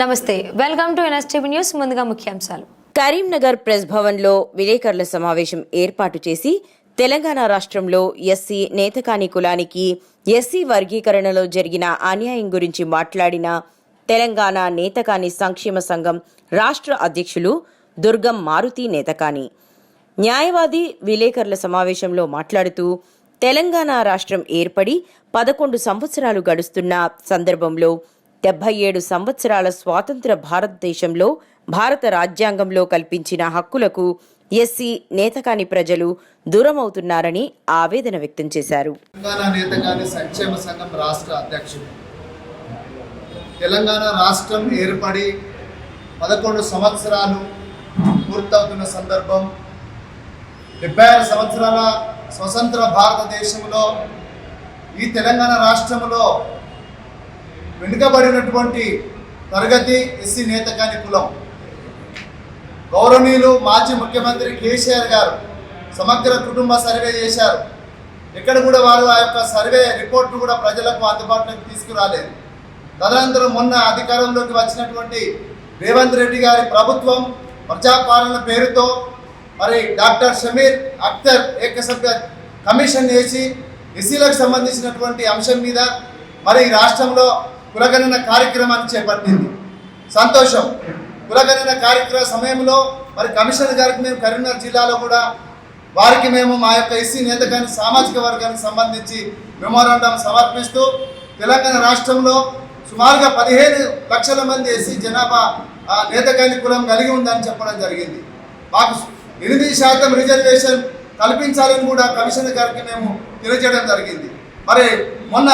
నమస్తే welcome to NSTV news ముందుగా ముఖ్యాంశాలు. కరీంనగర్ ప్రెస్ భవన్లో విలేకరుల సమావేశం ఏర్పాటు చేసి తెలంగాణ రాష్ట్రంలో ఎస్సీ నేతకాని కులానికి ఎస్సీ వర్గీకరణలో జరిగిన అన్యాయం గురించి మాట్లాడిన తెలంగాణ నేతకాని సంక్షేమ సంఘం రాష్ట్ర అధ్యక్షులు దుర్గం మారుతి నేతకాని. న్యాయవాది విలేకరుల సమావేశంలో మాట్లాడుతూ తెలంగాణ రాష్ట్రం ఏర్పడి పదకొండు సంవత్సరాలు గడుస్తున్న సందర్భంలో డెబ్బై ఏడు సంవత్సరాల స్వాతంత్ర భారతదేశంలో భారత రాజ్యాంగంలో కల్పించిన హక్కులకు ఎస్సీ నేతకాని ప్రజలు దూరమవుతున్నారని ఆవేదన వ్యక్తం చేశారు. తెలంగాణ నేతగాని సంక్షేమ సంఘం రాష్ట్ర అధ్యక్షుడు. తెలంగాణ రాష్ట్రం ఏర్పడి పదకొండు సంవత్సరాలు పూర్తవుతున్న సందర్భం డెబ్బై ఆరు సంవత్సరాల స్వతంత్ర భారతదేశంలో ఈ తెలంగాణ రాష్ట్రంలో వెనుకబడినటువంటి తరగతి ఎస్సీ నేతకాని కులం. గౌరవనీయులు మాజీ ముఖ్యమంత్రి కేసీఆర్ గారు సమగ్ర కుటుంబ సర్వే చేశారు. ఎక్కడ కూడా వారు ఆ యొక్క సర్వే రిపోర్ట్ను కూడా ప్రజలకు అందుబాటులోకి తీసుకురాలేదు. తదనంతరం మొన్న అధికారంలోకి వచ్చినటువంటి రేవంత్ రెడ్డి గారి ప్రభుత్వం ప్రజాపాలన పేరుతో మరి డాక్టర్ షమీర్ అఖ్తర్ ఏకసభ్య కమిషన్ వేసి ఎస్సీలకు సంబంధించినటువంటి అంశం మీద మరి ఈ రాష్ట్రంలో కులగణన కార్యక్రమాన్ని చేపట్టింది. సంతోషం. కులగణన కార్యక్రమ సమయంలో మరి కమిషనర్ గారికి మేము కరీంనగర్ జిల్లాలో కూడా వారికి మేము మా యొక్క ఎస్సీ నేతకాని సామాజిక వర్గానికి సంబంధించి మెమోరాండం సమర్పిస్తూ తెలంగాణ రాష్ట్రంలో సుమారుగా పదిహేను లక్షల మంది ఎస్సీ జనాభా ఆ, నేతకాని కులం కలిగి ఉందని చెప్పడం జరిగింది. మాకు ఎనిమిది శాతం రిజర్వేషన్ కల్పించాలని కూడా కమిషనర్ గారికి మేము తెలియజేయడం జరిగింది. మరి మొన్న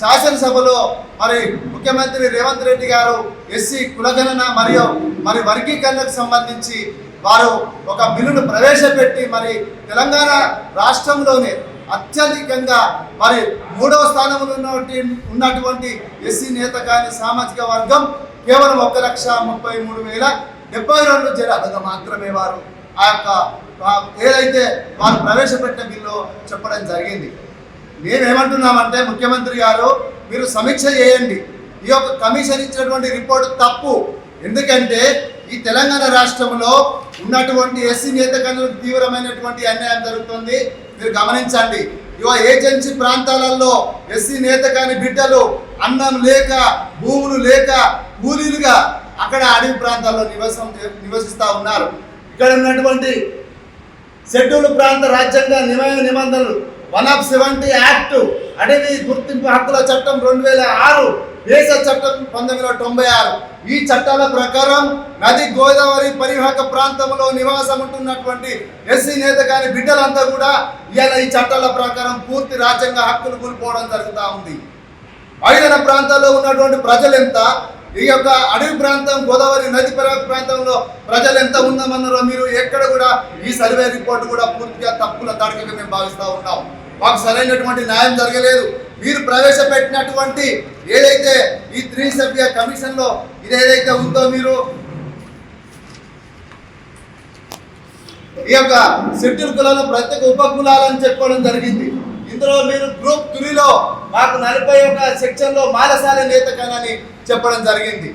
శాసనసభలో మరి ముఖ్యమంత్రి రేవంత్ రెడ్డి గారు ఎస్సీ కులగణన మరియు మరి వర్గీకరణకు సంబంధించి వారు ఒక బిల్లును ప్రవేశపెట్టి మరి తెలంగాణ రాష్ట్రంలోనే అత్యధికంగా మరి మూడవ స్థానంలో ఉన్నటువంటి ఉన్నటువంటి ఎస్సీ నేత కాని సామాజిక వర్గం కేవలం ఒక లక్ష ముప్పై మూడు వేల డెబ్బై రెండు జరగదు మాత్రమే వారు ఆ యొక్క ఏదైతే వారు ప్రవేశపెట్టిన బిల్లు చెప్పడం జరిగింది. మేమేమంటున్నామంటే ముఖ్యమంత్రి గారు మీరు సమీక్ష చేయండి. ఈ యొక్క కమిషన్ ఇచ్చినటువంటి రిపోర్ట్ తప్పు. ఎందుకంటే ఈ తెలంగాణ రాష్ట్రంలో ఉన్నటువంటి ఎస్సీ నేతకన్నులకు తీవ్రమైనటువంటి అన్యాయం జరుగుతుంది. మీరు గమనించండి. ఇవ ఏజెన్సీ ప్రాంతాలలో ఎస్సీ నేతకాని బిడ్డలు అన్నం లేక భూములు లేక కూలీలుగా అక్కడ అడవి ప్రాంతాల్లో నివసం నివసిస్తూ ఉన్నారు. ఇక్కడ ఉన్నటువంటి షెడ్యూల్ ప్రాంత రాజ్యాంగ నియమ నిబంధనలు వన్ ఆఫ్ సెవెంటీ యాక్ట్ అడవి గుర్తింపు హక్కుల చట్టం రెండు వేల ఆరు దేశ చట్టం పంతొమ్మిది వందల తొంభై ఆరు. ఈ చట్టాల ప్రకారం నది గోదావరి పరివాహక ప్రాంతంలో నివాసం ఉంటున్నటువంటి ఎస్సీ నేత కాని బిడ్డలంతా కూడా ఇలా ఈ చట్టాల ప్రకారం పూర్తి రాజ్యాంగ హక్కులు కోల్పోవడం జరుగుతూ ఉంది. మైదాన ప్రాంతాల్లో ఉన్నటువంటి ప్రజలు ఎంత ఈ యొక్క అడవి ప్రాంతం గోదావరి నది పరివాహక ప్రాంతంలో ప్రజలు ఎంత ఉందామన్నారో మీరు ఎక్కడ కూడా ఈ సర్వే రిపోర్ట్ కూడా పూర్తిగా తప్పుల తడకగా మేము భావిస్తూ ఉన్నాం. మాకు సరైనటువంటి న్యాయం జరగలేదు. మీరు ప్రవేశపెట్టినటువంటి ఏదైతే ఈ త్రీ సభ్య కమిషన్లో ఇది ఏదైతే ఉందో మీరు ఈ యొక్క షెడ్యూల్ కులాలు ప్రత్యేక ఉప కులాలని చెప్పడం జరిగింది. ఇందులో మీరు గ్రూప్ త్రీలో మాకు నలభై ఒక సెక్షన్లో మాలసాల నేతకానని చెప్పడం జరిగింది.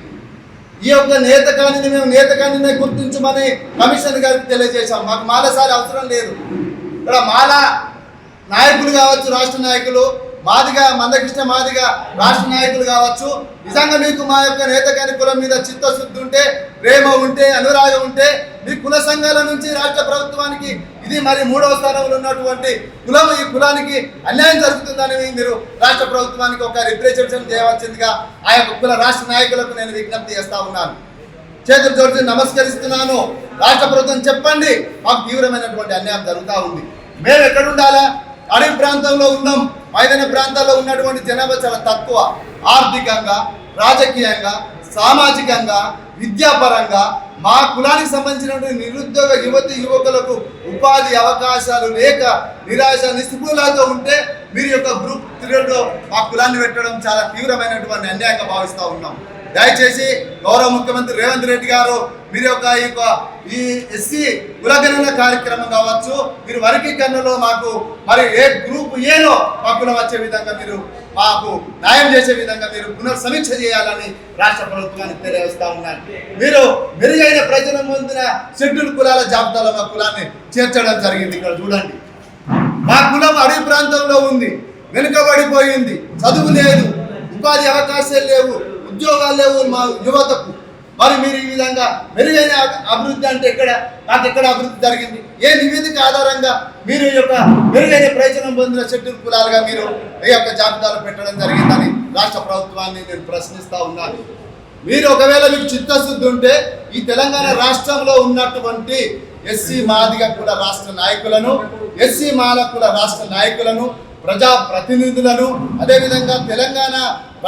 ఈ యొక్క నేతకానిని మేము నేతకానినే గుర్తించమని కమిషన్ గారికి తెలియజేశాం. మాకు మాలసారి అవసరం లేదు. ఇక్కడ మాల నాయకులు కావచ్చు రాష్ట్ర నాయకులు మాదిగా మందకృష్ణ మాదిగా రాష్ట్ర నాయకులు కావచ్చు. నిజంగా మీకు మా యొక్క నేతకాని కులం మీద చిత్తశుద్ధి ఉంటే ప్రేమ ఉంటే అనురాగం ఉంటే మీ కుల సంఘాల నుంచి రాష్ట్ర ప్రభుత్వానికి ఇది మరి మూడవ స్థానంలో ఉన్నటువంటి కులం ఈ కులానికి అన్యాయం జరుగుతుందని మీరు రాష్ట్ర ప్రభుత్వానికి ఒక రిప్రజెంటేషన్ చేయవలసిందిగా ఆ యొక్క కుల రాష్ట్ర నాయకులకు నేను విజ్ఞప్తి చేస్తా ఉన్నాను. చేతులు జోడించి నమస్కరిస్తున్నాను. రాష్ట్ర ప్రభుత్వం చెప్పండి మాకు తీవ్రమైనటువంటి అన్యాయం జరుగుతూ ఉంది. మేము ఎక్కడ ఉండాలా? అడవి ప్రాంతంలో ఉన్నాం. మైదాన ప్రాంతాల్లో ఉన్నటువంటి జనాభా చాలా తక్కువ. ఆర్థికంగా రాజకీయంగా సామాజికంగా విద్యాపరంగా మా కులానికి సంబంధించినటువంటి నిరుద్యోగ యువతి యువకులకు ఉపాధి అవకాశాలు లేక నిరాశ నిస్పృహలతో ఉంటే మీరు యొక్క గ్రూప్ త్రీలో మా కులాన్ని పెట్టడం చాలా తీవ్రమైనటువంటి అన్యాయంగా భావిస్తూ ఉన్నాం. దయచేసి గౌరవ ముఖ్యమంత్రి రేవంత్ రెడ్డి గారు మీరు యొక్క ఈ యొక్క ఈ ఎస్సీ కులగణన కార్యక్రమం కావచ్చు మీరు వర్గీకరణలో మాకు మరి ఏ గ్రూప్ ఏలో మా వచ్చే విధంగా మీరు మాకు న్యాయం చేసే విధంగా మీరు పునర్సమీక్ష చేయాలని రాష్ట్ర ప్రభుత్వానికి తెలియజేస్తా ఉన్నారు మీరు మెరుగైన ప్రజల పొందిన షెడ్యూల్ కులాల జాబితాలో మా కులాన్ని చేర్చడం జరిగింది ఇక్కడ చూడండి. మా కులం అడవి ప్రాంతంలో ఉంది వెనుకబడిపోయింది చదువు లేదు ఉపాధి అవకాశాలు లేవు ఉద్యోగాలు లేవు మా యువతకు. మరి మీరు ఈ విధంగా మెరుగైన అభివృద్ధి అంటే ఎక్కడ? నాకు ఎక్కడ అభివృద్ధి జరిగింది? ఏ నివేదిక ఆధారంగా మీరు ఈ యొక్క మెరుగైన ప్రయోజనం పొందిన షెడ్యూల్ కులాలుగా మీరు ఈ యొక్క జాబితాలు పెట్టడం జరిగిందని రాష్ట్ర ప్రభుత్వాన్ని నేను ప్రశ్నిస్తా ఉన్నాను మీరు ఒకవేళ మీకు చిత్తశుద్ధి ఉంటే ఈ తెలంగాణ రాష్ట్రంలో ఉన్నటువంటి ఎస్సీ మాదిగ కుల రాష్ట్ర నాయకులను ఎస్సీ మాల కుల రాష్ట్ర నాయకులను ప్రజా ప్రతినిధులను అదేవిధంగా తెలంగాణ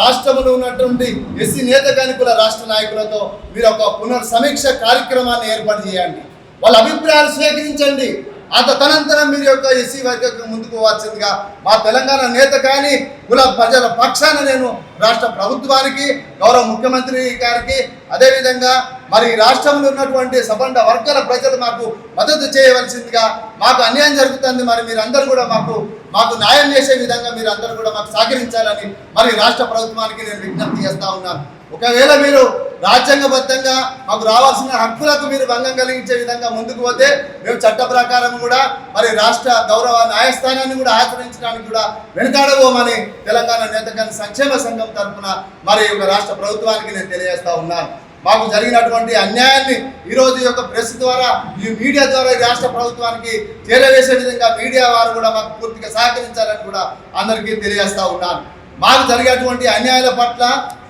రాష్ట్రంలో ఉన్నటువంటి ఎస్సీ నేత కుల రాష్ట్ర నాయకులతో మీరు ఒక పునర్సమీక్ష కార్యక్రమాన్ని ఏర్పాటు చేయండి. వాళ్ళ అభిప్రాయాలు స్వీకరించండి. అంత తనంతరం మీరు యొక్క ఎస్సీ వర్గకు ముందుకు వచ్చిందిగా మా తెలంగాణ నేత కానీ కుల ప్రజల పక్షాన నేను రాష్ట్ర ప్రభుత్వానికి గౌరవ ముఖ్యమంత్రి గారికి అదేవిధంగా మరి ఈ రాష్ట్రంలో ఉన్నటువంటి సబండ వర్గాల ప్రజలు మాకు మద్దతు చేయవలసిందిగా మాకు అన్యాయం జరుగుతుంది. మరి మీరందరూ కూడా మాకు మాకు న్యాయం చేసే విధంగా మీరు అందరూ కూడా మాకు సహకరించాలని మరి రాష్ట్ర ప్రభుత్వానికి నేను విజ్ఞప్తి చేస్తా ఉన్నాను. ఒకవేళ మీరు రాజ్యాంగబద్ధంగా మాకు రావాల్సిన హక్కులకు మీరు భంగం కలిగించే విధంగా ముందుకు పోతే మేము చట్ట ప్రకారం కూడా మరి రాష్ట్ర గౌరవ న్యాయస్థానాన్ని కూడా ఆచరించడానికి కూడా వెనుకాడబోమని తెలంగాణ నేతకాని సంక్షేమ సంఘం తరఫున మరి ఒక రాష్ట్ర ప్రభుత్వానికి నేను తెలియజేస్తా ఉన్నాను. మాకు జరిగినటువంటి అన్యాయాన్ని ఈరోజు ఈ యొక్క ప్రెస్ ద్వారా ఈ మీడియా ద్వారా ఈ రాష్ట్ర ప్రభుత్వానికి చేరవేసే విధంగా మీడియా వారు కూడా మాకు పూర్తిగా సహకరించాలని కూడా అందరికీ తెలియజేస్తూ ఉన్నాను. మాకు జరిగేటువంటి అన్యాయాల పట్ల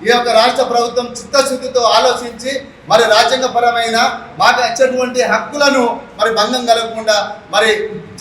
ఈ యొక్క రాష్ట్ర ప్రభుత్వం చిత్తశుద్ధితో ఆలోచించి మరి రాజ్యాంగపరమైన మాకు ఇచ్చినటువంటి హక్కులను మరి భంగం కలగకుండా మరి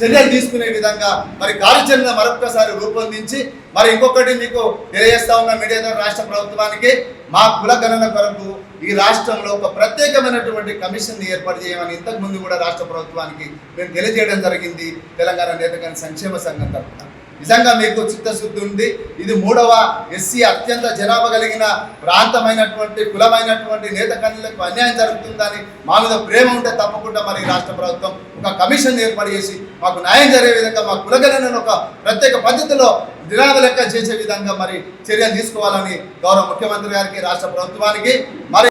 చర్యలు తీసుకునే విధంగా మరి కార్యాచరణ మరొకసారి రూపొందించి మరి ఇంకొకటి మీకు తెలియజేస్తా ఉన్న మీడియా ద్వారా రాష్ట్ర ప్రభుత్వానికి మా కుల గణన కొరకు ఈ రాష్ట్రంలో ఒక ప్రత్యేకమైనటువంటి కమిషన్ ఏర్పాటు చేయమని ఇంతకు ముందు కూడా రాష్ట్ర ప్రభుత్వానికి మేము తెలియజేయడం జరిగింది. తెలంగాణ నేతగాని సంక్షేమ సంఘం తరఫున. నిజంగా మీకు చిత్తశుద్ధి ఉంది. ఇది మూడవ ఎస్సీ అత్యంత జనాభా కలిగిన ప్రాంతమైనటువంటి కులమైనటువంటి నేత కన్నులకు అన్యాయం జరుగుతుందని మా మీద ప్రేమ ఉంటే తప్పకుండా మరి రాష్ట్ర ప్రభుత్వం ఒక కమిషన్ ఏర్పాటు చేసి మాకు న్యాయం జరిగే విధంగా మా కులగణనను ఒక ప్రత్యేక పద్ధతిలో దినాల లెక్క చేసే విధంగా మరి చర్యలు తీసుకోవాలని గౌరవ ముఖ్యమంత్రి గారికి రాష్ట్ర ప్రభుత్వానికి మరి